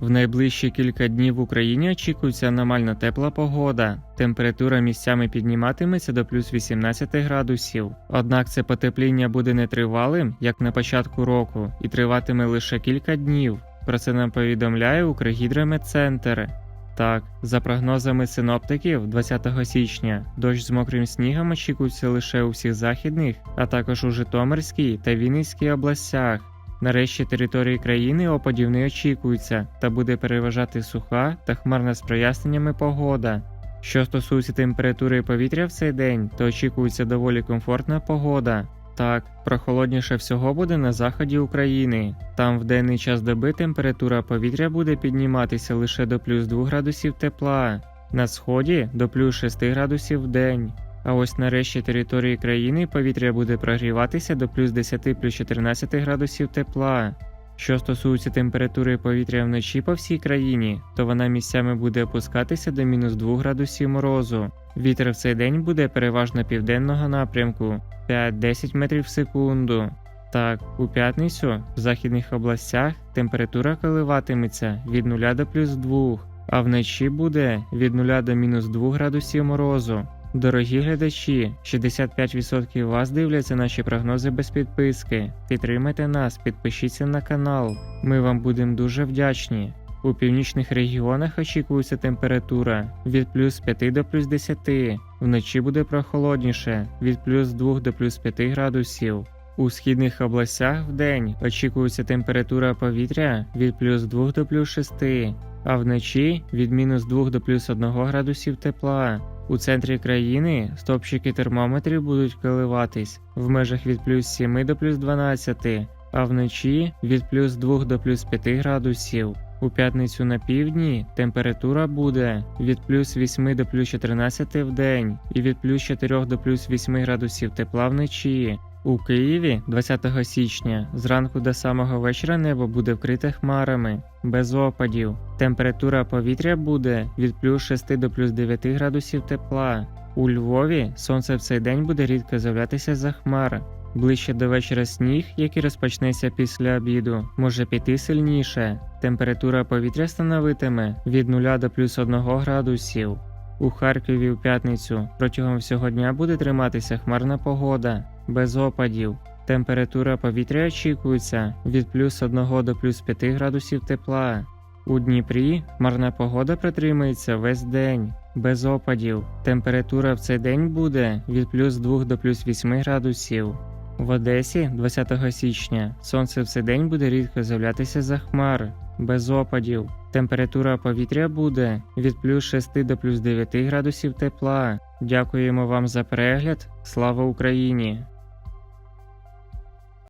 В найближчі кілька днів в Україні очікується аномально тепла погода. Температура місцями підніматиметься до плюс 18 градусів. Однак це потепління буде нетривалим, як на початку року, і триватиме лише кілька днів. Про це нам повідомляє Укргідрометцентр. Так, за прогнозами синоптиків, 20 січня дощ з мокрим снігом очікується лише у всіх західних, а також у Житомирській та Вінницькій областях. Нарешті території країни опадів не очікується та буде переважати суха та хмарна з проясненнями погода. Що стосується температури повітря в цей день, то очікується доволі комфортна погода. Так, прохолодніше всього буде на заході України. Там в денний час доби температура повітря буде підніматися лише до плюс 2 градусів тепла, на сході до плюс 6 градусів в день. А ось нарешті території країни повітря буде прогріватися до плюс 10 плюс 14 градусів тепла. Що стосується температури повітря вночі по всій країні, то вона місцями буде опускатися до мінус 2 градусів морозу. Вітер в цей день буде переважно південного напрямку 5-10 метрів в секунду. Так, у п'ятницю в західних областях температура коливатиметься від 0 до плюс 2, а вночі буде від 0 до мінус 2 градусів морозу. Дорогі глядачі, 65% вас дивляться наші прогнози без підписки. Підтримайте нас, підпишіться на канал. Ми вам будемо дуже вдячні. У північних регіонах очікується температура від плюс 5 до плюс 10, вночі буде прохолодніше від плюс 2 до плюс 5 градусів. У східних областях в день очікується температура повітря від плюс 2 до плюс 6, а вночі від мінус 2 до плюс 1 градусів тепла. У центрі країни стопчики термометрів будуть коливатись в межах від плюс 7 до плюс 12, а вночі від плюс 2 до плюс 5 градусів. У п'ятницю на півдні температура буде від плюс 8 до плюс 14 в день і від плюс 4 до плюс 8 градусів тепла вночі. У Києві 20 січня зранку до самого вечора небо буде вкрите хмарами, без опадів. Температура повітря буде від плюс 6 до плюс 9 градусів тепла. У Львові сонце в цей день буде рідко з'являтися за хмар. Ближче до вечора сніг, який розпочнеться після обіду, може піти сильніше. Температура повітря становитиме від 0 до плюс 1 градусів. У Харкові в п'ятницю протягом всього дня буде триматися хмарна погода, без опадів. Температура повітря очікується від плюс 1 до плюс 5 градусів тепла. У Дніпрі хмарна погода протримається весь день, без опадів. Температура в цей день буде від плюс 2 до плюс 8 градусів. В Одесі 20 січня сонце в цей день буде рідко з'являтися за хмар, без опадів. Температура повітря буде від плюс 6 до плюс 9 градусів тепла. Дякуємо вам за перегляд. Слава Україні!